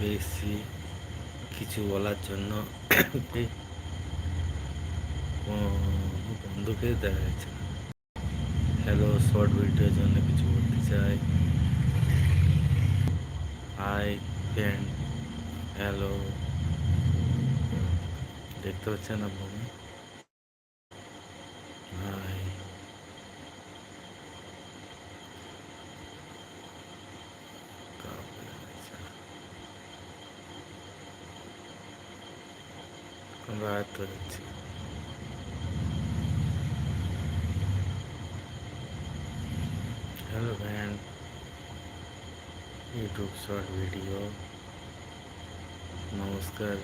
এসেছি কিছু বলার জন্য। বন্ধুকে দেখা যাচ্ছে হ্যালো শর্ট ভিডিওর জন্য কিছু বলতে চাই। আই ফ্রেন্ড হ্যালো দেখতে পাচ্ছেন আপনারা হাই আমরা আয়ত্ত যাচ্ছি hello friend YouTube short video নমস্কার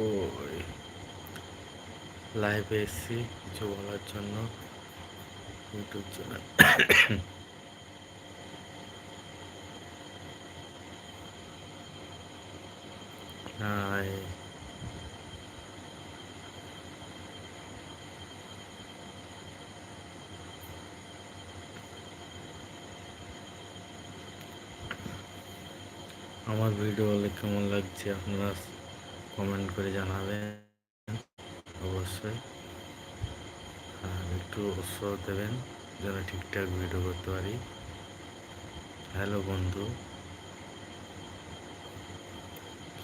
ওই লাইভে এসেছি, কিছু বলার জন্য। ইউটিউব চ্যানেল হাই আমার ভিডিও কেমন লাগছে আপনারা কমেন্ট করে জানাবেন, অবশ্যই। আর একটু উৎসাহ দেবেন, যেন ঠিকঠাক ভিডিও করতে পারি। হ্যালো বন্ধু।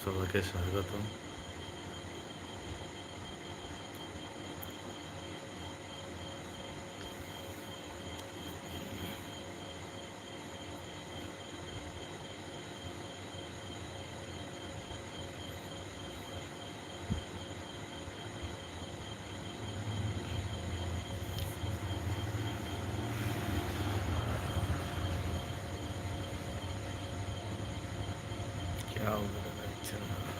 সবাইকে স্বাগতম क्या हो আচ্ছা